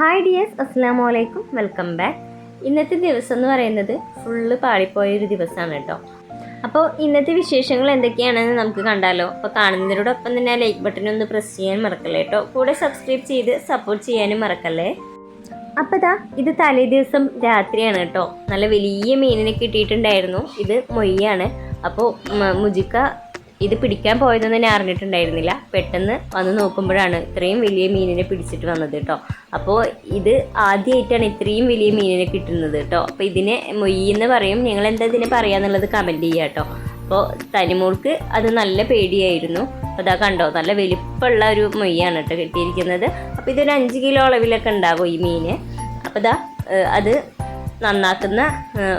Hi dears അസ്സാം വലൈക്കും welcome back ഇന്നത്തെ ദിവസം എന്ന് പറയുന്നത് ഫുള്ള് പാളിപ്പോയ ഒരു ദിവസമാണ് കേട്ടോ. അപ്പോൾ ഇന്നത്തെ വിശേഷങ്ങൾ എന്തൊക്കെയാണെന്ന് നമുക്ക് കണ്ടാലോ. അപ്പോൾ കാണുന്നതിനോടൊപ്പം തന്നെ ലൈക്ക് ബട്ടൺ ഒന്ന് പ്രസ് ചെയ്യാൻ മറക്കല്ലേ കേട്ടോ. കൂടെ സബ്സ്ക്രൈബ് ചെയ്ത് സപ്പോർട്ട് ചെയ്യാനും മറക്കല്ലേ. അപ്പോൾ ദാ ഇത് തലേ ദിവസം രാത്രിയാണ് കേട്ടോ. നല്ല വലിയ മീനിനെ കിട്ടിയിട്ടുണ്ടായിരുന്നു. ഇത് മൊയ്യാണ്. അപ്പോൾ മുജിക്ക ഇത് പിടിക്കാൻ പോയതെന്ന് ഞാൻ അറിഞ്ഞിട്ടുണ്ടായിരുന്നില്ല. പെട്ടെന്ന് വന്ന് നോക്കുമ്പോഴാണ് ഇത്രയും വലിയ മീനിനെ പിടിച്ചിട്ട് വന്നത് കേട്ടോ. അപ്പോൾ ഇത് ആദ്യമായിട്ടാണ് ഇത്രയും വലിയ മീനിനെ കിട്ടുന്നത് കേട്ടോ. അപ്പോൾ ഇതിനെ മൊയ്യെന്ന് പറയും. ഞങ്ങൾ എന്താ ഇതിനെ പറയാന്നുള്ളത് കമന്റ് ചെയ്യുക കേട്ടോ. അപ്പോൾ തനിമോൾക്ക് അത് നല്ല പേടിയായിരുന്നു. അപ്പോൾ അതാ കണ്ടോ നല്ല വലിപ്പമുള്ള ഒരു മൊയ്യാണ് കേട്ടോ കിട്ടിയിരിക്കുന്നത്. അപ്പോൾ ഇതൊരു അഞ്ച് കിലോ അളവിലൊക്കെ ഉണ്ടാകും ഈ മീന്. അപ്പോൾ ഇതാ അത് നന്നാക്കുന്ന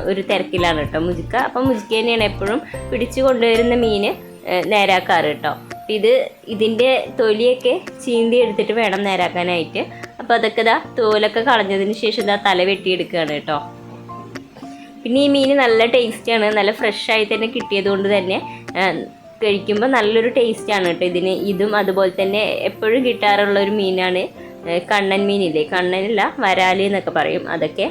ഒരു തിരക്കിലാണ് കേട്ടോ മുജുക്ക. അപ്പം മുജുക്ക തന്നെയാണ് എപ്പോഴും പിടിച്ചു കൊണ്ടുവരുന്ന ഏഹ് നേരാക്കാറ് കേട്ടോ. ഇത് ഇതിന്റെ തൊലിയൊക്കെ ചീന്തി എടുത്തിട്ട് വേണം നേരാക്കാനായിട്ട്. അപ്പോൾ അതൊക്കെ ഇതാ തോലൊക്കെ കളഞ്ഞതിന് ശേഷം ഇതാ തല വെട്ടിയെടുക്കുകയാണ് കേട്ടോ. പിന്നെ ഈ മീൻ നല്ല ടേസ്റ്റാണ്. നല്ല ഫ്രഷ് ആയി തന്നെ കിട്ടിയത് കൊണ്ട് തന്നെ കഴിക്കുമ്പോൾ നല്ലൊരു ടേസ്റ്റാണ് കേട്ടോ ഇതിന്. ഇതും അതുപോലെ തന്നെ എപ്പോഴും കിട്ടാറുള്ള ഒരു മീനാണ് കണ്ണൻ മീനില്ലേ? കണ്ണനില്ല വരാലി എന്നൊക്കെ പറയും. അതൊക്കെ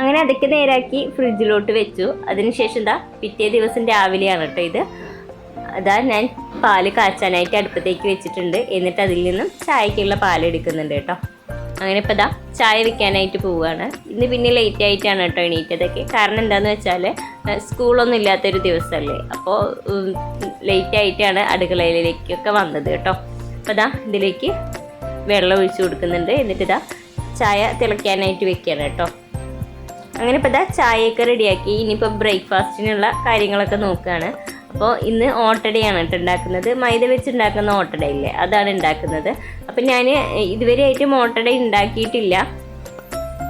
അങ്ങനെ അതൊക്കെ നേരാക്കി ഫ്രിഡ്ജിലോട്ട് വെച്ചു. അതിനുശേഷം എന്താ പിറ്റേ ദിവസം രാവിലെയാണ് കേട്ടോ ഇത്. അതാ ഞാൻ പാൽ കാച്ചാനായിട്ട് അടുപ്പത്തേക്ക് വെച്ചിട്ടുണ്ട്. എന്നിട്ട് അതിൽ നിന്നും ചായക്കുള്ള പാൽ എടുക്കുന്നുണ്ട് കേട്ടോ അങ്ങനെ ഇപ്പോൾ ഇതാ ചായ വെക്കാനായിട്ട് പോവുകയാണ് ഇന്ന് പിന്നെ ലേറ്റ് ആയിട്ടാണ് കേട്ടോ എണീറ്റതൊക്കെ. കാരണം എന്താണെന്ന് വെച്ചാൽ സ്കൂളൊന്നും ഇല്ലാത്തൊരു ദിവസമല്ലേ അപ്പോൾ ലേറ്റ് ആയിട്ടാണ് അടുക്കളയിലേക്കൊക്കെ വന്നത് കേട്ടോ അപ്പോൾ ഇതാ ഇതിലേക്ക് വെള്ളം ഒഴിച്ചു കൊടുക്കുന്നുണ്ട്. എന്നിട്ട് ഇതാ ചായ തിളയ്ക്കാനായിട്ട് വെക്കുകയാണ് കേട്ടോ അങ്ങനെ ഇപ്പോൾ ഇതാ ചായയൊക്കെ റെഡിയാക്കി. ഇനിയിപ്പോൾ ബ്രേക്ക്ഫാസ്റ്റിനുള്ള കാര്യങ്ങളൊക്കെ നോക്കുകയാണ് അപ്പോൾ ഇന്ന് ഓട്ടടയാണ് കേട്ടോ ഉണ്ടാക്കുന്നത്. മൈദ വെച്ച് ഉണ്ടാക്കുന്ന ഓട്ടട ഇല്ലേ? അതാണ് ഉണ്ടാക്കുന്നത്. അപ്പം ഞാൻ ഇതുവരെയായിട്ടും ഓട്ടട ഉണ്ടാക്കിയിട്ടില്ല.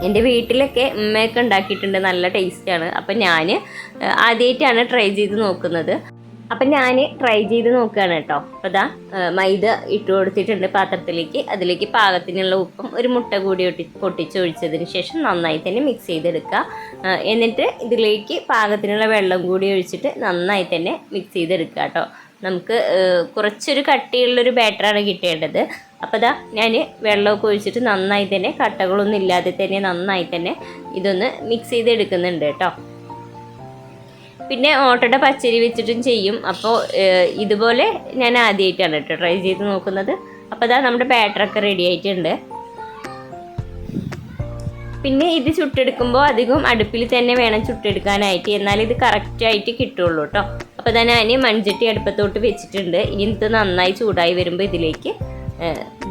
എന്റെ വീട്ടിലൊക്കെ ഉമ്മയൊക്കെ ഉണ്ടാക്കിയിട്ടുണ്ട്. നല്ല ടേസ്റ്റാണ്. അപ്പം ഞാൻ ആദ്യമായിട്ടാണ് ട്രൈ ചെയ്ത് നോക്കുന്നത്. അപ്പം ഞാൻ ട്രൈ ചെയ്ത് നോക്കുകയാണ് കേട്ടോ. അപ്പോൾ ഇതാ മൈദ ഇട്ട് കൊടുത്തിട്ടുണ്ട് പാത്രത്തിലേക്ക്. അതിലേക്ക് പാകത്തിനുള്ള ഉപ്പും ഒരു മുട്ട കൂടി ഒട്ടി പൊട്ടിച്ചൊഴിച്ചതിന് ശേഷം നന്നായി തന്നെ മിക്സ് ചെയ്തെടുക്കുക. എന്നിട്ട് ഇതിലേക്ക് പാകത്തിനുള്ള വെള്ളം കൂടി ഒഴിച്ചിട്ട് നന്നായി തന്നെ മിക്സ് ചെയ്തെടുക്കുക കേട്ടോ. നമുക്ക് കുറച്ചൊരു കട്ടിയുള്ളൊരു ബാറ്ററാണ് കിട്ടേണ്ടത്. അപ്പോൾ ഇതാ ഞാൻ വെള്ളമൊക്കെ ഒഴിച്ചിട്ട് നന്നായി തന്നെ കട്ടകളൊന്നും ഇല്ലാതെ തന്നെ നന്നായി തന്നെ ഇതൊന്ന് മിക്സ് ചെയ്തെടുക്കുന്നുണ്ട് കേട്ടോ. പിന്നെ ഓട്ടയുടെ പച്ചരി വെച്ചിട്ടും ചെയ്യും. അപ്പോൾ ഇതുപോലെ ഞാൻ ആദ്യമായിട്ടാണ് കേട്ടോ ട്രൈ ചെയ്ത് നോക്കുന്നത്. അപ്പോൾ അതാ നമ്മുടെ ബാറ്ററൊക്കെ റെഡി ആയിട്ടുണ്ട്. പിന്നെ ഇത് ചുട്ടെടുക്കുമ്പോൾ അധികം അടുപ്പിൽ തന്നെ വേണം ചുട്ടെടുക്കാനായിട്ട്. എന്നാൽ ഇത് കറക്റ്റായിട്ട് കിട്ടുള്ളൂ കേട്ടോ അപ്പോൾ തന്നെ ഞാൻ മൺചട്ടി അടുപ്പത്തോട്ട് വെച്ചിട്ടുണ്ട്. ഇനി ഇത് നന്നായി ചൂടായി വരുമ്പോൾ ഇതിലേക്ക്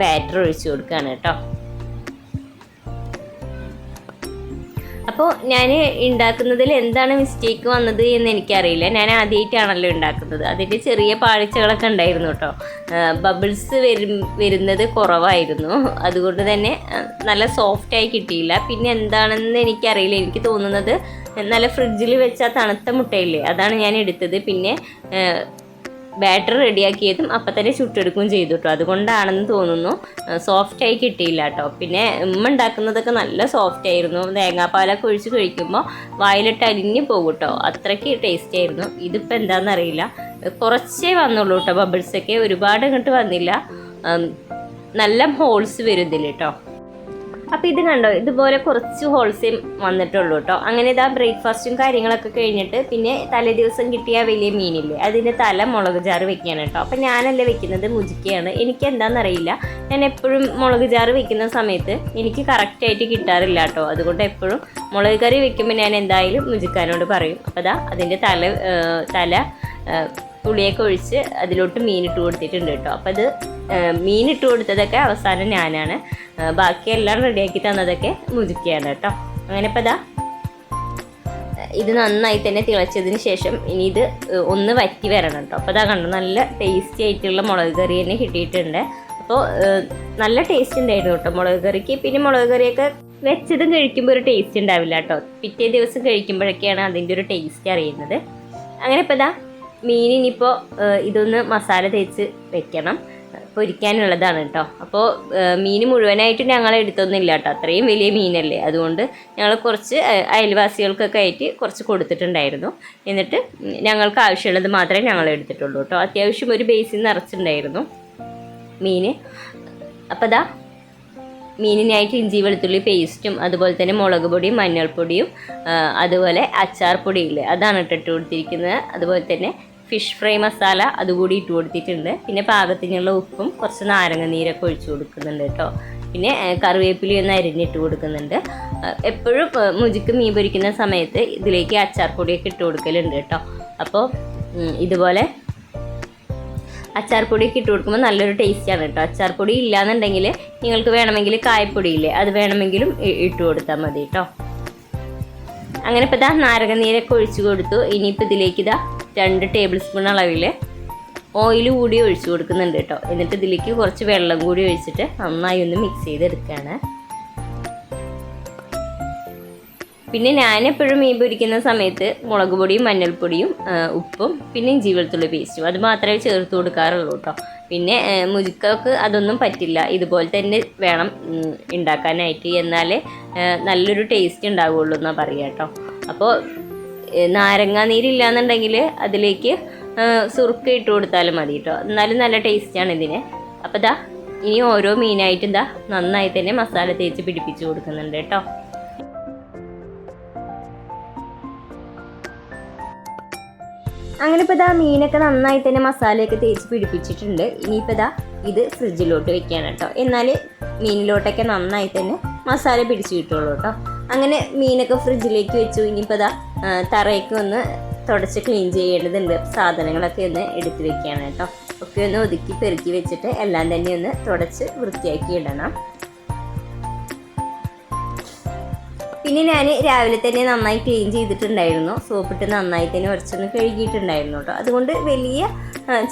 ബാറ്റർ ഒഴിച്ചു കൊടുക്കുകയാണ് കേട്ടോ അപ്പോൾ ഞാൻ ഉണ്ടാക്കുന്നതിൽ എന്താണ് മിസ്റ്റേക്ക് വന്നത് എന്ന് എനിക്കറിയില്ല. ഞാൻ ആദ്യമായിട്ടാണല്ലോ ഉണ്ടാക്കുന്നത് അതിന്റെ ചെറിയ പാളിച്ചകളൊക്കെ ഉണ്ടായിരുന്നു കേട്ടോ ബബിൾസ് വരും വരുന്നത് കുറവായിരുന്നു. അതുകൊണ്ട് തന്നെ നല്ല സോഫ്റ്റായി കിട്ടിയില്ല. പിന്നെ എന്താണെന്ന് എനിക്കറിയില്ല. എനിക്ക് തോന്നുന്നത് നല്ല ഫ്രിഡ്ജിൽ വെച്ചാൽ തണുത്ത മുട്ടയില്ലേ അതാണ് ഞാൻ എടുത്തത്. പിന്നെ ബാറ്റർ റെഡിയാക്കിയതും അപ്പം തന്നെ ചുട്ടെടുക്കുകയും ചെയ്തു കേട്ടോ അതുകൊണ്ടാണെന്ന് തോന്നുന്നു സോഫ്റ്റ് ആയി കിട്ടിയില്ല കേട്ടോ പിന്നെ ഉമ്മ ഉണ്ടാക്കുന്നതൊക്കെ നല്ല സോഫ്റ്റ് ആയിരുന്നു. തേങ്ങാപ്പാലൊക്കെ ഒഴിച്ച് കഴിക്കുമ്പോൾ വായിലിട്ട് അരിഞ്ഞ് പോകും കേട്ടോ അത്രയ്ക്ക് ടേസ്റ്റ് ആയിരുന്നു. ഇതിപ്പോൾ എന്താണെന്നറിയില്ല കുറച്ചേ വന്നുള്ളൂ കേട്ടോ ബബിൾസൊക്കെ ഒരുപാട് ഇങ്ങോട്ട് വന്നില്ല. നല്ല ഹോൾസ് വരും ഇതിൽ കേട്ടോ അപ്പോൾ ഇത് കണ്ടോ? ഇതുപോലെ കുറച്ച് ഹോൾസെയിൽ വന്നിട്ടുള്ളൂ കേട്ടോ അങ്ങനെ ഇതാ ബ്രേക്ക്ഫാസ്റ്റും കാര്യങ്ങളൊക്കെ കഴിഞ്ഞിട്ട് പിന്നെ തലേ ദിവസം കിട്ടിയ വലിയ മീനില്ലേ അതിന്റെ തല മുളക് ചാറ് വെക്കുകയാണ് കേട്ടോ അപ്പൊ ഞാനല്ല വെക്കുന്നത് മുജിക്കയാണ്. എനിക്ക് എന്താണെന്നറിയില്ല ഞാൻ എപ്പോഴും മുളക് ചാറ് വെക്കുന്ന സമയത്ത് എനിക്ക് കറക്റ്റായിട്ട് കിട്ടാറില്ല കേട്ടോ അതുകൊണ്ട് എപ്പോഴും മുളക് കറി വെക്കുമ്പോൾ ഞാൻ എന്തായാലും മുജിക്കാനോട് പറയും. അപ്പോൾ അതാ അതിന്റെ തല തല പുളിയൊക്കെ ഒഴിച്ച് അതിലോട്ട് മീനിട്ട് കൊടുത്തിട്ടുണ്ട് കേട്ടോ അപ്പോൾ അത് ഏഹ്, ഇട്ട് കൊടുത്തതൊക്കെ അവസാനം ഞാനാണ്. ബാക്കിയെല്ലാം റെഡിയാക്കി തന്നതൊക്കെ മുതുക്കിയാണ് കേട്ടോ. അങ്ങനെ ഇപ്പം ഇതാ ഇത് നന്നായി തന്നെ തിളച്ചതിന് ശേഷം ഇനി ഇത് ഒന്ന് വറ്റി വരണം കേട്ടോ. അപ്പോൾ അതാ കണ്ടു നല്ല ടേസ്റ്റി ആയിട്ടുള്ള മുളക് കറി തന്നെ കിട്ടിയിട്ടുണ്ട്. അപ്പോൾ നല്ല ടേസ്റ്റ് ഉണ്ടായിരുന്നു കേട്ടോ മുളക് കറിക്ക്. പിന്നെ മുളക് കറിയൊക്കെ വെച്ചതും കഴിക്കുമ്പോൾ ഒരു ടേസ്റ്റ് ഉണ്ടാവില്ല കേട്ടോ. പിറ്റേ ദിവസം കഴിക്കുമ്പോഴൊക്കെയാണ് അതിന്റെ ഒരു ടേസ്റ്റ് അറിയുന്നത്. അങ്ങനെ ഇപ്പോൾ ഇതാ മീനിനിപ്പോൾ ഇതൊന്ന് മസാല തേച്ച് വെക്കണം. പൊരിക്കാനുള്ളതാണ് കേട്ടോ. അപ്പോൾ മീൻ മുഴുവനായിട്ട് ഞങ്ങൾ എടുത്തൊന്നുമില്ല കേട്ടോ. അത്രയും വലിയ മീനല്ലേ. അതുകൊണ്ട് ഞങ്ങൾ കുറച്ച് അയൽവാസികൾക്കൊക്കെ ആയിട്ട് കുറച്ച് കൊടുത്തിട്ടുണ്ടായിരുന്നു. എന്നിട്ട് ഞങ്ങൾക്ക് ആവശ്യമുള്ളത് മാത്രമേ ഞങ്ങൾ എടുത്തിട്ടുള്ളൂ കേട്ടോ. അത്യാവശ്യം ഒരു ബേസിൽ നിറച്ചിട്ടുണ്ടായിരുന്നു മീൻ അപ്പോൾ ദാ മീനിനായിട്ട് ഇഞ്ചി വെളുത്തുള്ളി പേസ്റ്റും അതുപോലെ തന്നെ മുളക് പൊടിയും മഞ്ഞൾപ്പൊടിയും അതുപോലെ അച്ചാർ പൊടിയില്ലേ? അതാണ് ഇട്ടിട്ട് കൊടുത്തിരിക്കുന്നത്. അതുപോലെ തന്നെ ഫിഷ് ഫ്രൈ മസാല അതുകൂടി ഇട്ട് കൊടുത്തിട്ടുണ്ട്. പിന്നെ പാകത്തിനുള്ള ഉപ്പും കുറച്ച് നാരങ്ങ നീരൊക്കെ ഒഴിച്ചു കൊടുക്കുന്നുണ്ട് കേട്ടോ. പിന്നെ കറിവേപ്പിലി ഒന്ന് അരിഞ്ഞിട്ട് കൊടുക്കുന്നുണ്ട്. എപ്പോഴും മുജിക്ക് മീൻ പൊരിക്കുന്ന സമയത്ത് ഇതിലേക്ക് അച്ചാർ പൊടിയൊക്കെ ഇട്ട് കൊടുക്കലുണ്ട് കേട്ടോ. അപ്പോൾ ഇതുപോലെ അച്ചാർ പൊടിയൊക്കെ ഇട്ട് കൊടുക്കുമ്പോൾ നല്ലൊരു ടേസ്റ്റാണ് കേട്ടോ. അച്ചാർ പൊടി ഇല്ലാന്നുണ്ടെങ്കിൽ നിങ്ങൾക്ക് വേണമെങ്കിൽ കായപ്പൊടിയില്ലേ അത് വേണമെങ്കിലും ഇട്ട് കൊടുത്താൽ മതി കേട്ടോ. അങ്ങനെ ഇപ്പോൾ ഇതാ നാരങ്ങ നീരൊക്കെ ഒഴിച്ചു കൊടുത്തു. ഇനിയിപ്പോൾ ഇതിലേക്ക് ഇതാ രണ്ട് ടേബിൾ സ്പൂൺ അളവിൽ ഓയിൽ കൂടി ഒഴിച്ചു കൊടുക്കുന്നുണ്ട് കേട്ടോ. എന്നിട്ട് ഇതിലേക്ക് കുറച്ച് വെള്ളം കൂടി ഒഴിച്ചിട്ട് നന്നായി ഒന്ന് മിക്സ് ചെയ്തെടുക്കുകയാണ് പിന്നെ ഞാൻ എപ്പോഴും മീൻ പൊരിക്കുന്ന സമയത്ത് മുളക് പൊടിയും മഞ്ഞൾപ്പൊടിയും ഉപ്പും പിന്നെ ഇഞ്ചി വെളുത്തുള്ളി പേസ്റ്റും അത് മാത്രമേ ചേർത്ത് കൊടുക്കാറുള്ളൂ കേട്ടോ. പിന്നെ മുജുക്കൾക്ക് അതൊന്നും പറ്റില്ല. ഇതുപോലെ തന്നെ വേണം ഉണ്ടാക്കാനായിട്ട്. എന്നാലേ നല്ലൊരു ടേസ്റ്റ് ഉണ്ടാവുള്ളൂ എന്നാണ് പറയുക കേട്ടോ. അപ്പോൾ നാരങ്ങാ നീരില്ലാന്നുണ്ടെങ്കിൽ അതിലേക്ക് സുറുക്ക ഇട്ട് കൊടുത്താലും മതി കേട്ടോ എന്നാലും നല്ല ടേസ്റ്റാണ് ഇതിന്. അപ്പോൾ ദാ ഇനി ഓരോ മീനായിട്ടും ദാ നന്നായി തന്നെ മസാല തേച്ച് പിടിപ്പിച്ച് കൊടുക്കുന്നുണ്ട് കേട്ടോ അങ്ങനെ ഇപ്പോൾ ഇതാ മീനൊക്കെ നന്നായി തന്നെ മസാലയൊക്കെ തേച്ച് പിടിപ്പിച്ചിട്ടുണ്ട്. ഇനിയിപ്പോൾ ഇതാ ഇത് ഫ്രിഡ്ജിലോട്ട് വെക്കുകയാണ് കേട്ടോ എന്നാൽ മീനിലോട്ടൊക്കെ നന്നായി തന്നെ മസാല പിടിച്ച് കിട്ടുള്ളൂ കേട്ടോ അങ്ങനെ മീനൊക്കെ ഫ്രിഡ്ജിലേക്ക് വെച്ചു. ഇനിയിപ്പോൾ ഇതാ തറയൊക്കെ ഒന്ന് തുടച്ച് ക്ലീൻ ചെയ്യേണ്ടതുണ്ട്. സാധനങ്ങളൊക്കെ ഒന്ന് എടുത്തു വെക്കുകയാണ് കേട്ടോ. ഒക്കെ ഒന്ന് ഒതുക്കി പെറുക്കി വെച്ചിട്ട് എല്ലാം തന്നെ ഒന്ന് തുടച്ച് വൃത്തിയാക്കി ഇടണം. പിന്നെ ഞാൻ രാവിലെ തന്നെ നന്നായി ക്ലീൻ ചെയ്തിട്ടുണ്ടായിരുന്നു. സോപ്പിട്ട് നന്നായി തന്നെ കുറച്ചൊന്ന് കഴുകിയിട്ടുണ്ടായിരുന്നു കേട്ടോ. അതുകൊണ്ട് വലിയ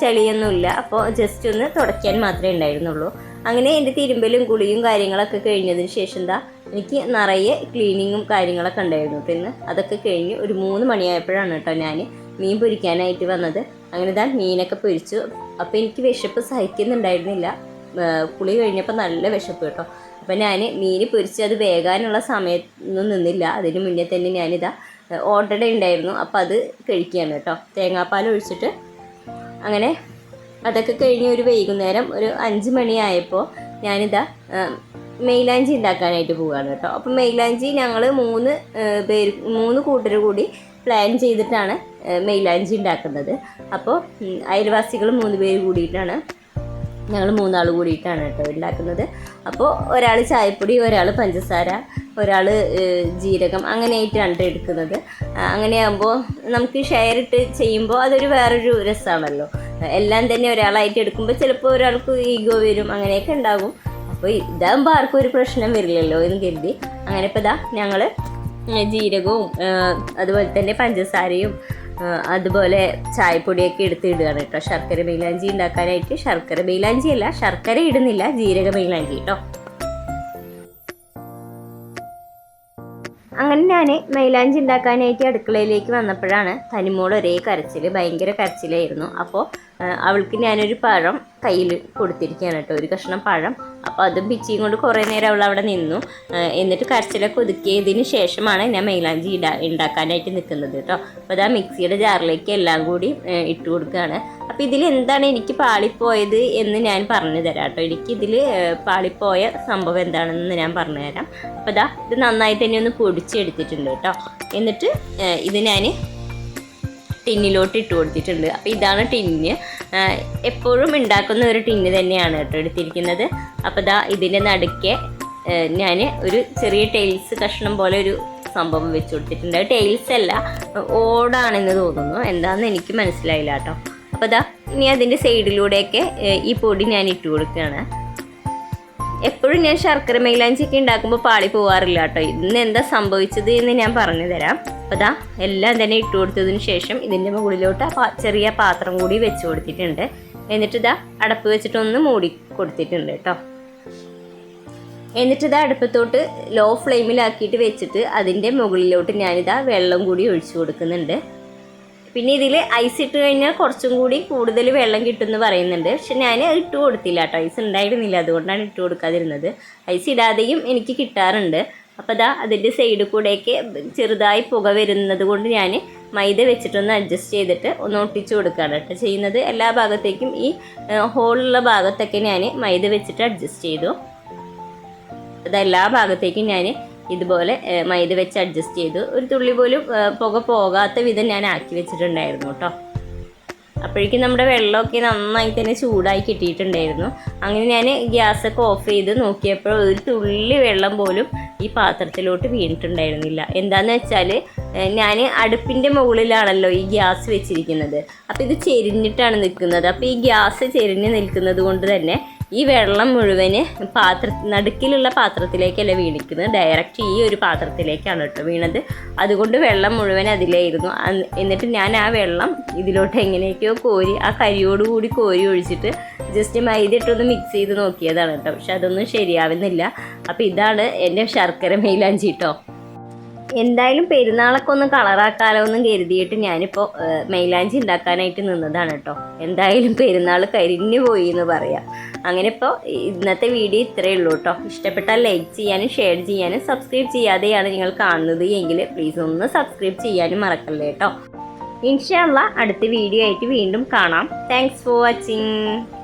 ചളിയൊന്നുമില്ല. അപ്പോൾ ജസ്റ്റ് ഒന്ന് തുടയ്ക്കാൻ മാത്രമേ ഉണ്ടായിരുന്നുള്ളൂ. അങ്ങനെ എന്റെ തിരുമ്പലും കുളിയും കാര്യങ്ങളൊക്കെ കഴിഞ്ഞതിന് ശേഷം എന്താ എനിക്ക് നിറയെ ക്ലീനിങ്ങും കാര്യങ്ങളൊക്കെ ഉണ്ടായിരുന്നു. പിന്നെ അതൊക്കെ കഴിഞ്ഞ് ഒരു മൂന്ന് മണിയായപ്പോഴാണ് കേട്ടോ ഞാൻ മീൻ പൊരിക്കാനായിട്ട് വന്നത്. അങ്ങനെ താൻ മീനൊക്കെ പൊരിച്ചു. അപ്പോൾ എനിക്ക് വിശപ്പ് സഹിക്കുന്നുണ്ടായിരുന്നില്ല. കുളി കഴിഞ്ഞപ്പോൾ നല്ല വിശപ്പ് കേട്ടോ. അപ്പം ഞാൻ മീൻ പൊരിച്ച് അത് വേകാനുള്ള സമയത്തൊന്നും നിന്നില്ല. അതിന് മുന്നേ തന്നെ ഞാനിതാ ഓർഡർ ഉണ്ടായിരുന്നു അപ്പോൾ അത് കഴിക്കുകയാണ് കേട്ടോ. തേങ്ങാപ്പാൽ ഒഴിച്ചിട്ട് അങ്ങനെ അതൊക്കെ കഴിഞ്ഞ് ഒരു വൈകുന്നേരം ഒരു അഞ്ച് മണിയായപ്പോൾ ഞാനിതാ മെയിലാഞ്ചി ഉണ്ടാക്കാനായിട്ട് പോവുകയാണ് കേട്ടോ. അപ്പം മെയിലാഞ്ചി ഞങ്ങൾ മൂന്ന് പേർ മൂന്ന് കൂട്ടർ കൂടി പ്ലാൻ ചെയ്തിട്ടാണ് മെയിലാഞ്ചി ഉണ്ടാക്കുന്നത്. അപ്പോൾ അയൽവാസികൾ മൂന്ന് പേര് കൂടിയിട്ടാണ് ഞങ്ങൾ മൂന്നാൾ കൂടിയിട്ടാണ് കേട്ടോ ഉണ്ടാക്കുന്നത്. അപ്പോൾ ഒരാൾ ചായപ്പൊടി ഒരാൾ പഞ്ചസാര ഒരാൾ ജീരകം അങ്ങനെയായിട്ടാണ് ട്ടോ എടുക്കുന്നത് അങ്ങനെയാകുമ്പോൾ നമുക്ക് ഷെയർ ഇട്ട് ചെയ്യുമ്പോൾ അതൊരു വേറൊരു രസമാണല്ലോ എല്ലാം തന്നെ ഒരാളായിട്ട് എടുക്കുമ്പോൾ ചിലപ്പോൾ ഒരാൾക്ക് ഈഗോ വരും അങ്ങനെയൊക്കെ ഉണ്ടാകും. അപ്പോൾ ഇതാകുമ്പോൾ ആർക്കും ഒരു പ്രശ്നം വരില്ലല്ലോ എന്ന് കരുതി. അങ്ങനെ ഇപ്പോൾ ഇതാ ഞങ്ങൾ ജീരകവും അതുപോലെ തന്നെ പഞ്ചസാരയും അതുപോലെ ചായപ്പൊടിയൊക്കെ എടുത്ത് ഇടുകയാണ് കേട്ടോ. ശർക്കര മൈലാഞ്ചി ഉണ്ടാക്കാനായിട്ട് ശർക്കര മൈലാഞ്ചി അല്ല ശർക്കര ഇടുന്നില്ല ജീരക മൈലാഞ്ചി കേട്ടോ. അങ്ങനെ ഞാൻ മൈലാഞ്ചി ഉണ്ടാക്കാനായിട്ട് അടുക്കളയിലേക്ക് വന്നപ്പോഴാണ് തനിമോൾ ഒരേ കരച്ചിൽ ഭയങ്കര കരച്ചിലായിരുന്നു. അപ്പോൾ അവൾക്ക് ഞാനൊരു പഴം കയ്യിൽ കൊടുത്തിരിക്കുകയാണ് കേട്ടോ. ഒരു കഷ്ണം പഴം. അപ്പോൾ അതും പിച്ചിയും കൊണ്ട് കുറേ നേരം അവൾ അവിടെ നിന്നു. എന്നിട്ട് കരച്ചിലൊക്കെ ഒതുക്കിയതിന് ശേഷമാണ് ഞാൻ മൈലാഞ്ചി ഇടാ ഉണ്ടാക്കാനായിട്ട് നിൽക്കുന്നത് കേട്ടോ. അപ്പോൾ അത് ആ മിക്സിയുടെ ജാറിലേക്ക് എല്ലാം കൂടി ഇട്ട് കൊടുക്കുകയാണ്. അപ്പോൾ ഇതിൽ എന്താണ് എനിക്ക് പാളിപ്പോയത് എന്ന് ഞാൻ പറഞ്ഞു തരാം കേട്ടോ. എനിക്ക് ഇതിൽ പാളിപ്പോയ സംഭവം എന്താണെന്ന് ഞാൻ പറഞ്ഞു തരാം. അപ്പോൾ ഇതാ ഇത് നന്നായി തന്നെ ഒന്ന് പൊടിച്ചെടുത്തിട്ടുണ്ട് കേട്ടോ. എന്നിട്ട് ഇത് ഞാൻ ടിന്നിലോട്ട് ഇട്ട് കൊടുത്തിട്ടുണ്ട്. അപ്പോൾ ഇതാണ് ടിന്ന്. എപ്പോഴും ഉണ്ടാക്കുന്ന ഒരു ടിന്ന് തന്നെയാണ് കേട്ടോ എടുത്തിരിക്കുന്നത്. അപ്പോൾ ഇതാ ഇതിന്റെ നടുക്കെ ഞാൻ ഒരു ചെറിയ ടൈൽസ് കഷ്ണം പോലെ ഒരു സംഭവം വെച്ച് കൊടുത്തിട്ടുണ്ട്. ടൈൽസ് അല്ല ഓടാണെന്ന് തോന്നുന്നു. എന്താണെന്ന് എനിക്ക് മനസ്സിലായില്ല കേട്ടോ. അപ്പോൾ ഇതാ ഇനി അതിന്റെ സൈഡിലൂടെയൊക്കെ ഈ പൊടി ഞാൻ ഇട്ട് കൊടുക്കുകയാണ്. എപ്പോഴും ഞാൻ ശർക്കര മൈലാഞ്ചി ഒക്കെ ഉണ്ടാക്കുമ്പോൾ പാളി പോവാറില്ല കേട്ടോ. ഇന്ന് എന്താ സംഭവിച്ചത് എന്ന് ഞാൻ പറഞ്ഞു തരാം. അപ്പോൾ ദാ എല്ലാം തന്നെ ഇട്ട് കൊടുത്തതിന് ശേഷം ഇതിന്റെ മുകളിലോട്ട് ആ ചെറിയ പാത്രം കൂടി വെച്ച് കൊടുത്തിട്ടുണ്ട്. എന്നിട്ട് ഇതാ അടപ്പ് വെച്ചിട്ടൊന്ന് മൂടി കൊടുത്തിട്ടുണ്ട് കേട്ടോ. എന്നിട്ട് ഇതാ അടുപ്പത്തോട്ട് ലോ ഫ്ലെയിമിലാക്കിയിട്ട് വെച്ചിട്ട് അതിന്റെ മുകളിലോട്ട് ഞാനിതാ വെള്ളം കൂടി ഒഴിച്ചു കൊടുക്കുന്നുണ്ട്. പിന്നെ ഇതിൽ ഐസ് ഇട്ട് കഴിഞ്ഞാൽ കുറച്ചും കൂടി കൂടുതൽ വെള്ളം കിട്ടുമെന്ന് പറയുന്നുണ്ട്. പക്ഷെ ഞാൻ ഇട്ട് കൊടുത്തില്ല കേട്ടോ. ഐസ് ഉണ്ടായിരുന്നില്ല. അതുകൊണ്ടാണ് ഇട്ട് കൊടുക്കാതിരുന്നത്. ഐസ് ഇടാതെയും എനിക്ക് കിട്ടാറുണ്ട്. അപ്പോൾ അതാ അതിന്റെ സൈഡിൽ കൂടെയൊക്കെ ചെറുതായി പുക വരുന്നത് കൊണ്ട് ഞാൻ മൈദ വെച്ചിട്ടൊന്ന് അഡ്ജസ്റ്റ് ചെയ്തിട്ട് ഒന്ന് ഒട്ടിച്ചു കൊടുക്കുകയാണ് കേട്ടോ. ചെയ്യുന്നത് എല്ലാ ഭാഗത്തേക്കും ഈ ഹോളുള്ള ഭാഗത്തൊക്കെ ഞാൻ മൈദ വെച്ചിട്ട് അഡ്ജസ്റ്റ് ചെയ്തു. അത് എല്ലാ ഭാഗത്തേക്കും ഞാൻ ഇതുപോലെ മൈദ വെച്ച് അഡ്ജസ്റ്റ് ചെയ്തു. ഒരു തുള്ളി പോലും പുക പോകാത്ത വിധം ഞാൻ ആക്കി വെച്ചിട്ടുണ്ടായിരുന്നു കേട്ടോ. അപ്പോഴേക്കും നമ്മുടെ വെള്ളമൊക്കെ നന്നായി തന്നെ ചൂടായി കിട്ടിയിട്ടുണ്ടായിരുന്നു. അങ്ങനെ ഞാൻ ഗ്യാസൊക്കെ ഓഫ് ചെയ്ത് നോക്കിയപ്പോൾ ഒരു തുള്ളി വെള്ളം പോലും ഈ പാത്രത്തിലോട്ട് വീണിട്ടുണ്ടായിരുന്നില്ല. എന്താന്ന് വെച്ചാൽ ഞാൻ അടുപ്പിന്റെ മുകളിലാണല്ലോ ഈ ഗ്യാസ് വെച്ചിരിക്കുന്നത്. അപ്പോൾ ഇത് ചെരിഞ്ഞിട്ടാണ് നിൽക്കുന്നത്. അപ്പോൾ ഈ ഗ്യാസ് ചെരിഞ്ഞ് നിൽക്കുന്നത് കൊണ്ട് തന്നെ ഈ വെള്ളം മുഴുവൻ പാത്ര നടുക്കിലുള്ള പാത്രത്തിലേക്കല്ല വീണിക്കുന്നത് ഡയറക്റ്റ് ഈ ഒരു പാത്രത്തിലേക്കാണ് കേട്ടോ വീണത്. അതുകൊണ്ട് വെള്ളം മുഴുവൻ അതിലായിരുന്നു. എന്നിട്ട് ഞാൻ ആ വെള്ളം ഇതിലോട്ട് എങ്ങനെയൊക്കെയോ കോരി ആ കരിയോടുകൂടി കോരി ഒഴിച്ചിട്ട് ജസ്റ്റ് മൈദ ഇട്ടൊന്ന് മിക്സ് ചെയ്ത് നോക്കിയതാണ് കേട്ടോ. പക്ഷെ അതൊന്നും ശരിയാവുന്നില്ല. അപ്പോൾ ഇതാണ് എന്റെ ശർക്കര മൈലാഞ്ചി കേട്ടോ എന്തായാലും പെരുന്നാളൊക്കെ ഒന്ന് കളറാക്കാലോ എന്നും കരുതിയിട്ട് ഞാനിപ്പോൾ മൈലാഞ്ചി ഉണ്ടാക്കാനായിട്ട് നിന്നതാണ് കേട്ടോ എന്തായാലും പെരുന്നാൾ കരിഞ്ഞു പോയി എന്ന് പറയാം. അങ്ങനെ ഇപ്പോൾ ഇന്നത്തെ വീഡിയോ ഇത്രയേ ഉള്ളൂ കേട്ടോ ഇഷ്ടപ്പെട്ടാൽ ലൈക്ക് ചെയ്യാനും ഷെയർ ചെയ്യാനും സബ്സ്ക്രൈബ് ചെയ്യാതെയാണ് നിങ്ങൾ കാണുന്നത് എങ്കിൽ പ്ലീസ് ഒന്ന് സബ്സ്ക്രൈബ് ചെയ്യാനും മറക്കല്ലേ കേട്ടോ ഇൻഷാല്ല അടുത്ത വീഡിയോ ആയിട്ട് വീണ്ടും കാണാം. Thanks for watching.